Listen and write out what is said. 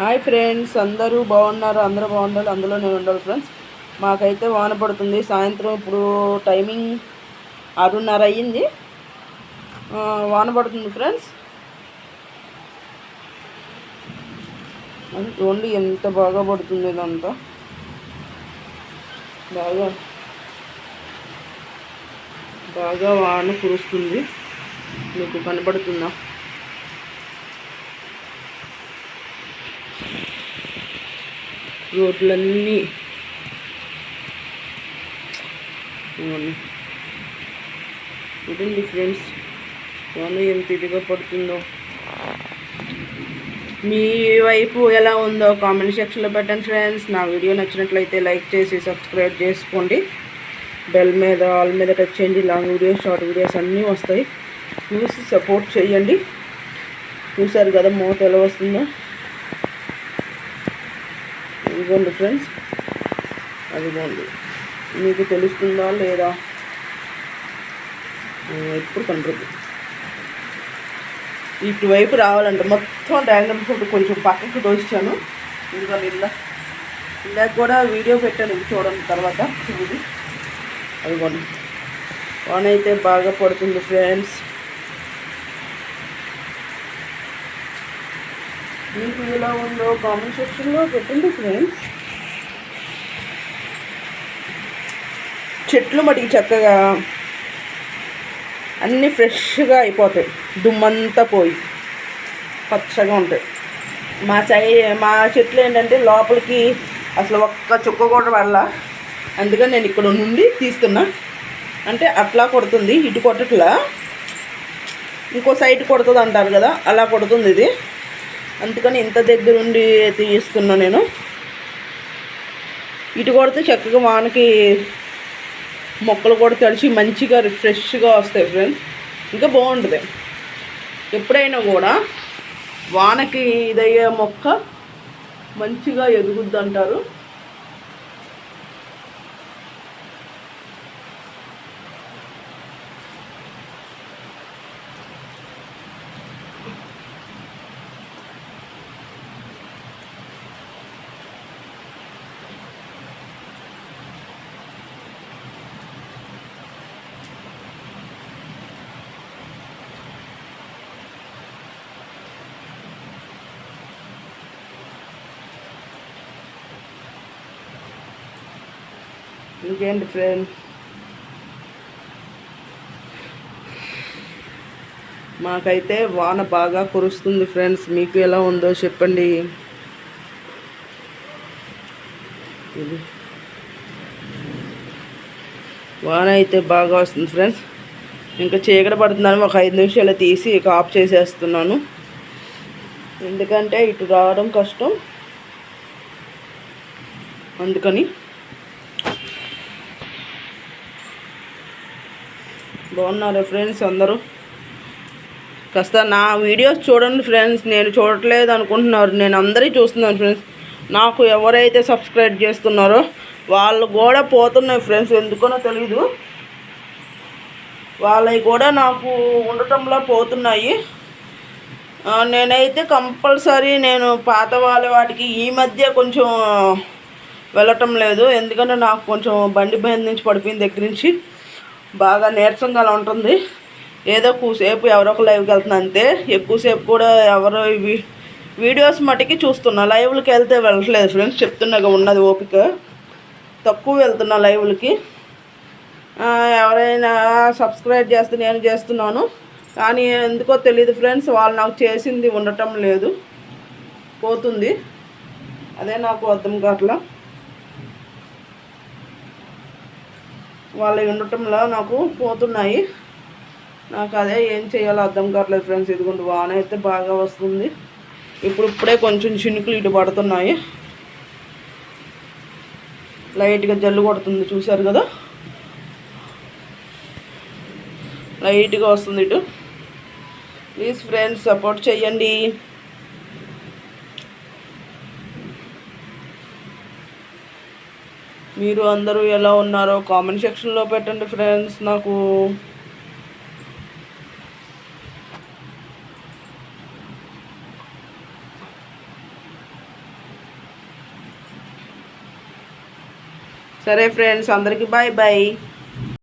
Hi friends అందరూ బాగున్నారు అందరూ బాగుండాలి అందులో నేను ఉండాలి ఫ్రెండ్స్. మాకైతే వాన పడుతుంది సాయంత్రం ఇప్పుడు టైమింగ్ ఆరున్నర అయ్యింది. వాన పడుతుంది ఫ్రెండ్స్. ఓన్లీ ఎంత బాగా పడుతుంది ఇదంతా. బాగా బాగా వాన కురుస్తుంది. మీకు కనపడుతుందా? రోడ్లన్నీ. చూడండి ఫ్రెండ్స్ వాన ఎంత ఇదిగా పడుతుందో. మీ వైపు ఎలా ఉందో కామెంట్ సెక్షన్లో పెట్టండి ఫ్రెండ్స్. నా వీడియో నచ్చినట్లయితే లైక్ చేసి సబ్స్క్రైబ్ చేసుకోండి. బెల్ మీద ఆల్ మీద టచ్ చేయండి. లాంగ్ వీడియోస్ షార్ట్ వీడియోస్ అన్నీ వస్తాయి. చూసి సపోర్ట్ చేయండి. చూసారు కదా మూత ఎలా వస్తుందో. ఇదిగోండి ఫ్రెండ్స్. అదిగోండి. మీకు తెలుస్తుందా లేదా? ఎప్పుడు కనరదు ఇటువైపు రావాలంటే. మొత్తం డ్రాగన్ ఫ్రూట్ కొంచెం పక్కకు దోచాను ఇదిగోండి ఇలా. ఇందాక కూడా వీడియో పెట్టాను. ఇది చూడండి తర్వాత. ఇది అదిగోండి. వాన అయితే బాగా పడుతుంది ఫ్రెండ్స్. మీకు ఎలా ఉందో కామెంట్ సెక్షన్లో పెట్టండి ఫ్రెండ్స్ చెట్లు మటుకు చక్కగా అన్నీ ఫ్రెష్గా అయిపోతాయి. దుమ్మంతా పోయి పచ్చగా ఉంటాయి. మా సై మా చెట్లు ఏంటంటే లోపలికి అసలు ఒక్క చుక్క కూడా వల్ల అందుకని నేను ఇక్కడ నుండి తీస్తున్నా. అంటే అట్లా కొడుతుంది ఇటు కొట్టట్లా. ఇంకో సైడ్ కొడుతుంది అంటారు కదా అలా కొడుతుంది ఇది. అందుకని ఇంత దగ్గర ఉండి తీసుకున్నాను నేను. ఇటు కొడితే చక్కగా వానకి మొక్కలు కూడా తడిచి మంచిగా ఫ్రెష్గా వస్తాయి ఫ్రెండ్స్ ఇంకా బాగుంటుంది. ఎప్పుడైనా కూడా వానకి ఇదయ్యే మొక్క మంచిగా ఎదుగుద్ది అంటారు. ఇంకేంటి ఫ్రెండ్స్ మాకైతే వాన బాగా కురుస్తుంది ఫ్రెండ్స్ మీకు ఎలా ఉందో చెప్పండి. ఇది. వాన అయితే బాగా వస్తుంది ఫ్రెండ్స్ ఇంకా చీకట పడుతుందని ఒక ఐదు నిమిషాలు తీసి ఇక ఆఫ్ చేసేస్తున్నాను. ఎందుకంటే ఇటు రావడం కష్టం. అందుకని బాగున్నారా ఫ్రెండ్స్ అందరూ. కాస్త నా వీడియోస్ చూడండి ఫ్రెండ్స్ నేను చూడట్లేదు అనుకుంటున్నారు. నేను అందరి చూస్తున్నాను ఫ్రెండ్స్. నాకు ఎవరైతే సబ్స్క్రైబ్ చేస్తున్నారో వాళ్ళు కూడా పోతున్నాయి ఫ్రెండ్స్ ఎందుకనో తెలీదు. వాళ్ళవి కూడా నాకు ఉండటంలో పోతున్నాయి. నేనైతే కంపల్సరీ నేను పాత వాళ్ళ వాటికి ఈ మధ్య కొంచెం వెళ్ళటం లేదు. ఎందుకంటే నాకు కొంచెం బండి బయట నుంచి పడిపోయిన దగ్గర నుంచి. బాగా నీరసంగా అలా ఉంటుంది. ఏదో కూసేపు ఎవరో ఒక లైవ్కి వెళ్తున్నా అంతే. ఎక్కువసేపు కూడా ఎవరో ఇవి వీడియోస్ మటుకి చూస్తున్నా. లైవ్లకి వెళ్తే వెళ్ళట్లేదు ఫ్రెండ్స్ చెప్తున్నాగా ఉన్నది ఓపిక. తక్కువ వెళ్తున్నా లైవ్లకి ఎవరైనా సబ్స్క్రైబ్ చేస్తే నేను చేస్తున్నాను. కానీ ఎందుకో తెలియదు ఫ్రెండ్స్ వాళ్ళు నాకు చేసింది ఉండటం లేదు. పోతుంది. అదే నాకు అర్థం కావట్లా. వాళ్ళు ఉండటంలో నాకు పోతున్నాయి. నాకు అదే ఏం చేయాలో అర్థం కావట్లేదు ఫ్రెండ్స్. ఇదిగోండి వాన అయితే బాగా వస్తుంది. ఇప్పుడు ఇప్పుడే కొంచెం చినుకులు ఇటు పడుతున్నాయి. లైట్గా జల్లు కొడుతుంది చూశారు కదా? లైట్గా వస్తుంది ఇటు. ప్లీజ్ ఫ్రెండ్స్ సపోర్ట్ చేయండి. మీరు అందరూ ఎలా ఉన్నారో కామెంట్ సెక్షన్లో పెట్టండి ఫ్రెండ్స్ నాకు సరే ఫ్రెండ్స్ అందరికీ బాయ్ బాయ్